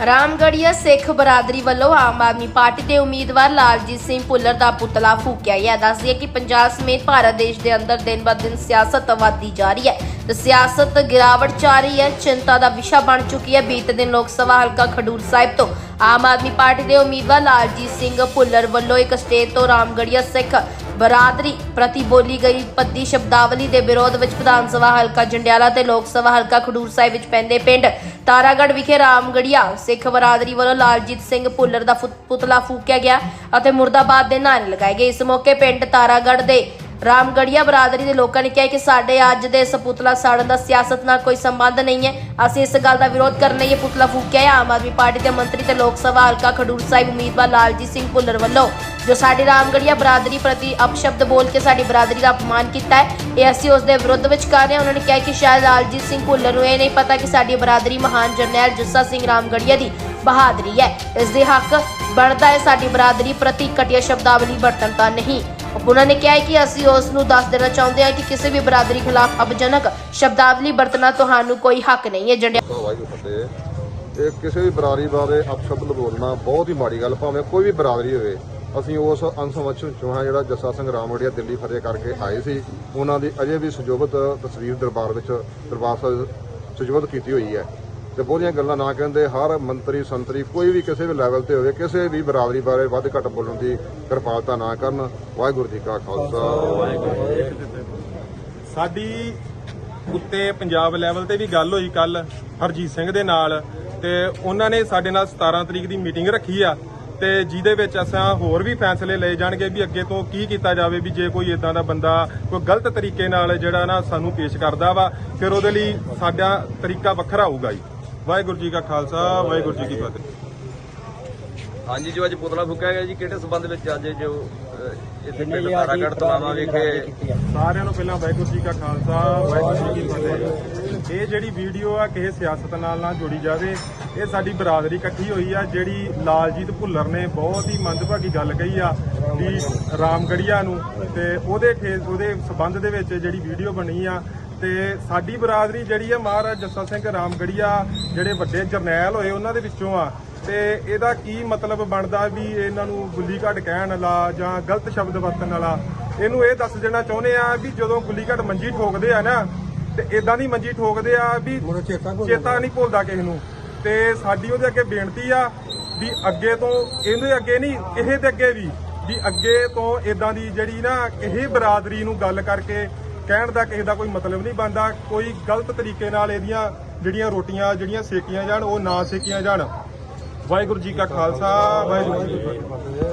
ਰਾਮਗੜੀਆ ਸਿੱਖ ਬਰਾਦਰੀ ਵੱਲੋਂ ਆਮ ਆਦਮੀ ਪਾਰਟੀ ਦੇ ਉਮੀਦਵਾਰ ਲਾਲਜੀਤ ਸਿੰਘ ਭੁੱਲਰ ਦਾ ਪੁਤਲਾ ਫੂਕਿਆ ਗਿਆ। ਦੱਸਦੀ ਹੈ ਕਿ ਪੰਜਾਬ ਸਮੇਤ ਭਾਰਤ ਦੇਸ਼ ਦੇ ਅੰਦਰ ਦਿਨ ਬਦ ਦਿਨ ਸਿਆਸਤ ਵਧਦੀ ਜਾ ਰਹੀ ਹੈ ਤੇ ਸਿਆਸਤ ਗਿਰਾਵਟ ਚ ਰਹੀ ਹੈ, ਚਿੰਤਾ ਦਾ ਵਿਸ਼ਾ ਬਣ ਚੁੱਕੀ ਹੈ। ਬੀਤੇ ਦਿਨ ਲੋਕ ਸਭਾ ਹਲਕਾ ਖਡੂਰ ਸਾਹਿਬ ਤੋਂ ਆਮ ਆਦਮੀ ਪਾਰਟੀ ਦੇ ਉਮੀਦਵਾਰ ਲਾਲਜੀਤ ਸਿੰਘ ਭੁੱਲਰ ਵੱਲੋਂ ਇੱਕ ਸਟੇਜ ਤੋਂ ਰਾਮਗੜੀਆ ਸਿੱਖ ਬਰਾਦਰੀ ਪ੍ਰਤੀ ਬੋਲੀ ਗਈ ਪੱਦੀ ਸ਼ਬਦਾਵਲੀ ਦੇ ਵਿਰੋਧ ਵਿੱਚ ਵਿਧਾਨ ਸਭਾ ਹਲਕਾ ਜੰਡਿਆਲਾ ਤੇ ਲੋਕ ਸਭਾ ਹਲਕਾ ਖਡੂਰ ਸਾਹਿਬ ਵਿੱਚ ਪੈਂਦੇ ਪਿੰਡ ਤਾਰਾਗੜ੍ਹ ਵਿਖੇ ਰਾਮਗੜੀਆ ਸਿੱਖ ਬਰਾਦਰੀ ਵੱਲੋਂ ਲਾਲਜੀਤ ਸਿੰਘ ਭੁੱਲਰ ਦਾ ਪੁਤਲਾ ਫੂਕਿਆ ਗਿਆ ਅਤੇ ਮੁਰਦਾਬਾਦ ਦੇ ਨਾਅਰੇ ਲਗਾਏ ਗਏ। ਇਸ ਮੌਕੇ ਪਿੰਡ ਤਾਰਾਗੜ੍ਹ ਦੇ ਰਾਮਗੜੀਆ ਬਰਾਦਰੀ ਦੇ ਲੋਕਾਂ ਨੇ ਕਿਹਾ ਕਿ ਸਾਡੇ ਅੱਜ ਦੇ ਇਸ ਪੁਤਲਾ ਸਾੜਨ ਦਾ ਸਿਆਸਤ ਨਾਲ ਕੋਈ ਸੰਬੰਧ ਨਹੀਂ ਹੈ। ਅਸੀਂ ਇਸ ਗੱਲ ਦਾ ਵਿਰੋਧ ਕਰਨ ਲਈ ਇਹ ਪੁਤਲਾ ਫੂਕਿਆ ਹੈ। ਆਮ ਆਦਮੀ ਪਾਰਟੀ ਦੇ ਮੰਤਰੀ ਤੇ ਲੋਕ ਸਭਾ ਹਲਕਾ ਖਡੂਰ ਸਾਹਿਬ ਉਮੀਦਵਾਰ ਲਾਲਜੀਤ ਸਿੰਘ ਭੁੱਲਰ ਵੱਲੋਂ ਜੋ ਸਾਡੀ ਰਾਮਗੜੀਆ ਬਰਾਦਰੀ ਪ੍ਰਤੀ ਅਪਸ਼ਬਦ ਬੋਲ ਕੇ ਸਾਡੀ ਬਰਾਦਰੀ ਦਾ ਅਪਮਾਨ ਕੀਤਾ ਹੈ, ਇਹ ਅਸੀਂ ਉਸ ਦੇ ਵਿਰੁੱਧ ਵਿੱਚ ਕਰ ਰਹੇ ਹਾਂ। ਉਹਨਾਂ ਨੇ ਕਿਹਾ ਕਿ ਸ਼ਾਇਦ ਲਾਲਜੀਤ ਸਿੰਘ ਭੁੱਲਰ ਨੂੰ ਇਹ ਨਹੀਂ ਪਤਾ ਕਿ ਸਾਡੀ ਬਰਾਦਰੀ ਮਹਾਨ ਜਰਨੈਲ ਜੱਸਾ ਸਿੰਘ ਰਾਮਗੜੀਆ ਦੀ ਬਹਾਦਰੀ ਹੈ। ਇਸ ਦੇ ਹੱਕ ਬਣਦਾ ਹੈ ਸਾਡੀ ਬਰਾਦਰੀ ਪ੍ਰਤੀ ਘਟੀਆ ਸ਼ਬਦਾਵਲੀ ਵਰਤਣ ਤਾਂ ਨਹੀਂ। ਉਹਨਾਂ ਨੇ ਕਿਹਾ ਕਿ ਅਸੀਂ ਉਸ ਨੂੰ ਦੱਸ ਦੇਣਾ ਚਾਹੁੰਦੇ ਹਾਂ ਕਿ ਕਿਸੇ ਵੀ ਬਰਾਦਰੀ ਖਿਲਾਫ ਅਪਜਨਕ ਸ਼ਬਦਾਵਲੀ ਵਰਤਣਾ ਤੁਹਾਨੂੰ ਕੋਈ ਹੱਕ ਨਹੀਂ ਹੈ, ਜੰਡਿਆ ਇਹ ਕਿਸੇ ਵੀ ਬਰਾਦਰੀ ਬਾਰੇ ਅਪਸ਼ਬਦ ਬੋਲਣਾ ਬਹੁਤ ਹੀ ਮਾੜੀ ਗੱਲ, ਭਾਵੇਂ ਕੋਈ ਵੀ ਬਰਾਦਰੀ ਹੋਵੇ। ਅਸੀਂ ਉਸ ਅੰਸ਼ ਵਿੱਚ ਵਿੱਚੋਂ ਹਾਂ ਜਿਹੜਾ ਜੱਸਾ ਸਿੰਘ ਰਾਮਗੜੀਆ ਦਿੱਲੀ ਫਤਿਹ ਕਰਕੇ ਆਏ ਸੀ। ਉਹਨਾਂ ਦੀ ਅਜੇ ਵੀ ਸੁਜੋਭਤ ਤਸਵੀਰ ਦਰਬਾਰ ਵਿੱਚ ਦਰਬਾਰ ਸਾਹਿਬ ਸੁਜੋਭਤ ਕੀਤੀ ਹੋਈ ਹੈ। ਤੇ ਬਹੁਤੀਆਂ ਗੱਲਾਂ ਨਾ ਕਹਿੰਦੇ ਹਰ ਮੰਤਰੀ, ਸੰਤਰੀ, ਕੋਈ ਵੀ ਕਿਸੇ ਵੀ ਲੈਵਲ ਤੇ ਹੋਵੇ, ਕਿਸੇ ਵੀ ਬਰਾਦਰੀ ਬਾਰੇ ਵੱਧ ਘੱਟ ਬੋਲਣ ਦੀ ਕਿਰਪਾਲਤਾ ਨਾ ਕਰਨ। ਵਾਹਿਗੁਰੂ ਜੀ ਕਾ ਖਾਲਸਾ। ਵਾਹਿਗੁਰੂ ਜੀ ਸਾਡੀ ਉੱਤੇ ਪੰਜਾਬ ਲੈਵਲ ਤੇ ਵੀ ਗੱਲ ਹੋਈ ਕੱਲ ਹਰਜੀਤ ਸਿੰਘ ਦੇ ਨਾਲ ਤੇ ਉਹਨਾਂ ਨੇ ਸਾਡੇ ਨਾਲ 17 ਤਰੀਕ ਦੀ ਮੀਟਿੰਗ ਰੱਖੀ ਆ। ਤੇ ਜਿਹਦੇ ਵਿੱਚ ਅਸਾਂ ਹੋਰ ਵੀ ਫੈਸਲੇ ਲਏ ਜਾਣਗੇ ਵੀ ਅੱਗੇ ਤੋਂ ਕੀ ਕੀਤਾ ਜਾਵੇ ਵੀ ਜੇ ਕੋਈ ਇਦਾਂ ਦਾ ਬੰਦਾ ਕੋਈ ਗਲਤ ਤਰੀਕੇ ਨਾਲ ਜਿਹੜਾ ਨਾ ਸਾਨੂੰ ਪੇਸ਼ ਕਰਦਾ ਵਾ ਫਿਰ ਉਹਦੇ ਲਈ ਸਾਡਾ ਤਰੀਕਾ ਵੱਖਰਾ ਹੋਊਗਾ ਜੀ। ਵਾਹਿਗੁਰੂ ਜੀ ਕਾ ਖਾਲਸਾ ਵਾਹਿਗੁਰੂ ਜੀ ਕੀ ਫਤਿਹ। ਹਾਂਜੀ ਜੋ ਅੱਜ ਪੁਤਲਾ ਫੂਕਿਆ ਗਿਆ ਜੀ ਕਿਹੜੇ ਸਬੰਧ ਵਿੱਚ ਅੱਜ ਜੋ ਇੱਥੇ ਪਿੰਡ ਤਾਰਾਗੜ੍ਹ ਤਲਾਵਾ ਵਿਖੇ ਸਾਰਿਆਂ ਨੂੰ ਪਹਿਲਾਂ ਵਾਹਿਗੁਰੂ ਜੀ ਕਾ ਖਾਲਸਾ ਵਾਹਿਗੁਰੂ ਜੀ ਕੀ ਫਤਿਹ। ਇਹ ਜਿਹੜੀ ਵੀਡੀਓ ਆ ਕਿਸੇ ਸਿਆਸਤ ਨਾਲ ਨਾ ਜੁੜੀ ਜਾਵੇ, ਇਹ ਸਾਡੀ ਬਰਾਦਰੀ ਇਕੱਠੀ ਹੋਈ ਆ, ਜਿਹੜੀ ਲਾਲਜੀਤ ਭੁੱਲਰ ਨੇ ਬਹੁਤ ਹੀ ਮੰਦਭਾਗੀ ਗੱਲ ਕਹੀ ਆ ਵੀ ਰਾਮਗੜੀਆ ਨੂੰ ਤੇ ਉਹਦੇ ਖੇ- ਉਹਦੇ ਸਬੰਧ ਦੇ ਵਿੱਚ ਜਿਹੜੀ ਵੀਡੀਓ ਬਣੀ ਆ ਤੇ ਸਾਡੀ ਬਰਾਦਰੀ ਜਿਹੜੀ ਆ ਮਹਾਰਾਜ ਜੱਸਾ ਸਿੰਘ ਰਾਮਗੜੀਆ ਜਿਹੜੇ ਵੱਡੇ ਜਰਨੈਲ ਹੋਏ ਉਹਨਾਂ ਦੇ ਵਿੱਚੋਂ ਆ। ਤੇ ਇਹਦਾ ਕੀ ਮਤਲਬ ਬਣਦਾ ਵੀ ਇਹਨਾਂ ਨੂੰ ਗੁੱਲੀ ਘਟ ਕਹਿਣ ਵਾਲਾ ਜਾਂ ਗਲਤ ਸ਼ਬਦ ਵਰਤਣ ਵਾਲਾ? ਇਹਨੂੰ ਇਹ ਦੱਸ ਦੇਣਾ ਚਾਹੁੰਦੇ ਆ ਵੀ ਜਦੋਂ ਗੁੱਲੀ ਘਟ ਮੰਜੀ ਠੋਕਦੇ ਆ ਨਾ ਤੇ ਇਦਾਂ ਦੀ ਮੰਜੀ ਠੋਕਦੇ ਆ ਵੀ ਚੇਤਾ ਨਹੀਂ ਭੁੱਲਦਾ ਕਿਸੇ ਨੂੰ। ਤੇ ਸਾਡੀ ਉਹਦੇ ਅੱਗੇ ਬੇਨਤੀ ਆ ਵੀ ਅੱਗੇ ਤੋਂ ਇਹਦੇ ਅੱਗੇ ਨਹੀਂ ਇਹ ਦੇ ਅੱਗੇ ਵੀ ਵੀ ਅੱਗੇ ਤੋਂ ਇਦਾਂ ਦੀ ਜਿਹੜੀ ਨਾ ਇਹ ਬਰਾਦਰੀ ਨੂੰ ਗੱਲ ਕਰਕੇ ਕਹਿਣ ਦਾ ਕਿਸੇ ਦਾ ਕੋਈ ਮਤਲਬ ਨਹੀਂ ਬਣਦਾ। ਕੋਈ ਗਲਤ ਤਰੀਕੇ ਨਾਲ ਇਹਦੀਆਂ ਜਿਹੜੀਆਂ ਰੋਟੀਆਂ ਜਿਹੜੀਆਂ ਸੇਕੀਆਂ ਜਾਣ ਉਹ ਨਾ ਸੇਕੀਆਂ ਜਾਣ। ਵਾਹਿਗੁਰੂ ਜੀ ਕਾ ਖਾਲਸਾ ਵਾਹਿਗੁਰੂ ਜੀ ਕੀ ਫਤਿਹ।